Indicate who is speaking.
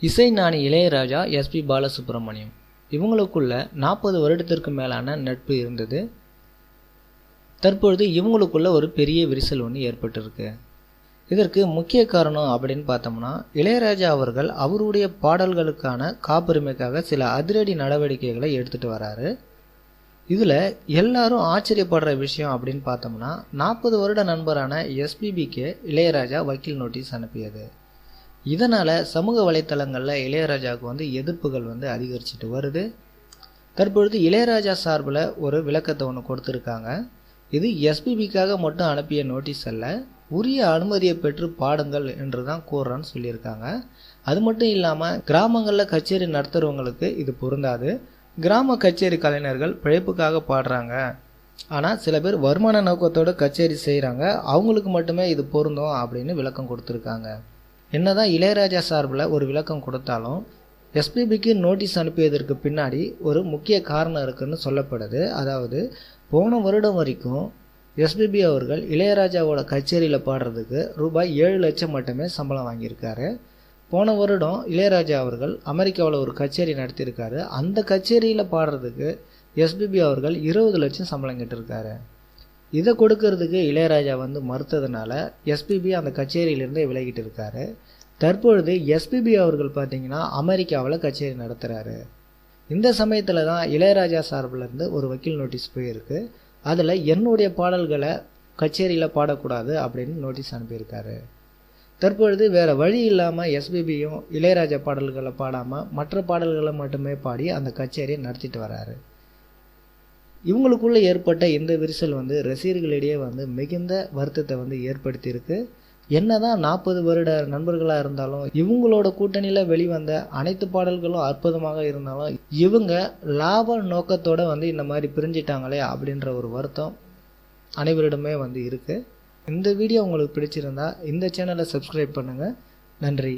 Speaker 1: இசை ஞானி இளையராஜா எஸ்பி பாலசுப்ரமணியம். இவங்களுக்குள்ள நாற்பது வருடத்திற்கு மேலான நட்பு இருந்தது. தற்பொழுது இவங்களுக்குள்ள ஒரு பெரிய விரிசல் ஒன்று ஏற்பட்டிருக்கு. இதற்கு முக்கிய காரணம் அப்படின்னு பார்த்தோம்னா இளையராஜா அவர்கள் அவருடைய பாடல்களுக்கான காப்புரிமைக்காக சில அதிரடி நடவடிக்கைகளை எடுத்துகிட்டு வராரு. இதில் எல்லாரும் ஆச்சரியப்படுற விஷயம் அப்படின்னு பார்த்தோம்னா நாற்பது வருட நண்பரான எஸ்பிபிக்கு இளையராஜா வக்கீல் நோட்டீஸ் அனுப்பியது. இதனால் சமூக வலைத்தளங்களில் இளையராஜாவுக்கு வந்து எதிர்ப்புகள் வந்து அதிகரிச்சுட்டு வருது. தற்பொழுது இளையராஜா சார்பில் ஒரு விளக்கத்தை ஒன்று கொடுத்துருக்காங்க. இது எஸ்பிபிக்காக மட்டும் அனுப்பிய நோட்டீஸ் அல்ல உரிய அனுமதியை பெற்று பாடுங்கள் என்று தான் கூறுறான்னு சொல்லியிருக்காங்க. அது மட்டும் இல்லாமல் கிராமங்களில் கச்சேரி நடத்துகிறவங்களுக்கு இது பொருந்தாது. கிராம கச்சேரி கலைஞர்கள் பிழைப்புக்காக பாடுறாங்க. ஆனால் சில பேர் வருமான நோக்கத்தோடு கச்சேரி செய்கிறாங்க அவங்களுக்கு மட்டுமே இது பொருந்தும் அப்படின்னு விளக்கம் கொடுத்துருக்காங்க. என்னதான் இளையராஜா சார்பில் ஒரு விளக்கம் கொடுத்தாலும் எஸ்பிபிக்கு நோட்டீஸ் அனுப்பியதற்கு பின்னாடி ஒரு முக்கிய காரணம் இருக்குன்னு சொல்லப்படுது. அதாவது போன வருடம் வரைக்கும் எஸ்பிபி அவர்கள் இளையராஜாவோட கச்சேரியில் பாடுறதுக்கு ரூபாய் ஏழு லட்சம் மட்டுமே சம்பளம் வாங்கியிருக்காரு. போன வருடம் இளையராஜா அவர்கள் அமெரிக்காவில் ஒரு கச்சேரி நடத்தியிருக்காரு. அந்த கச்சேரியில் பாடுறதுக்கு எஸ்பிபி அவர்கள் இருபது லட்சம் சம்பளம் கேட்டிருக்காரு. இதை கொடுக்கறதுக்கு இளையராஜா வந்து மறுத்ததுனால எஸ்பிபி அந்த கச்சேரியிலேருந்தே விலகிட்டு இருக்காரு. தற்பொழுது எஸ்பிபி அவர்கள் பார்த்தீங்கன்னா அமெரிக்காவில் கச்சேரி நடத்துகிறாரு இந்த சமயத்தில் தான் இளையராஜா சார்பிலேருந்து ஒரு வக்கீல் நோட்டீஸ் போயிருக்கு. அதில் என்னுடைய பாடல்களை கச்சேரியில் பாடக்கூடாது அப்படின்னு நோட்டீஸ் அனுப்பியிருக்காரு. தற்பொழுது வேறு வழி இல்லாமல் எஸ்பிபியும் இளையராஜா பாடல்களை பாடாமல் மற்ற பாடல்களை மட்டுமே பாடி அந்த கச்சேரியை நடத்திட்டு வராரு. இவங்களுக்குள்ளே ஏற்பட்ட இந்த விரிசல் வந்து ரசிகர்களிடையே வந்து மிகுந்த வருத்தத்தை வந்து ஏற்படுத்தியிருக்கு. என்னதான் நாற்பது வருட நண்பர்களாக இருந்தாலும் இவங்களோட கூட்டணியில் வெளிவந்த அனைத்து பாடல்களும் அற்புதமாக இருந்தாலும் இவங்க லாப நோக்கத்தோடு வந்து இந்த மாதிரி பிரிஞ்சிட்டாங்களே அப்படின்ற ஒரு வருத்தம் அனைவரிடமே வந்து இருக்குது இந்த வீடியோ உங்களுக்கு பிடிச்சிருந்தா இந்த சேனலை சப்ஸ்கிரைப் பண்ணுங்கள் நன்றி.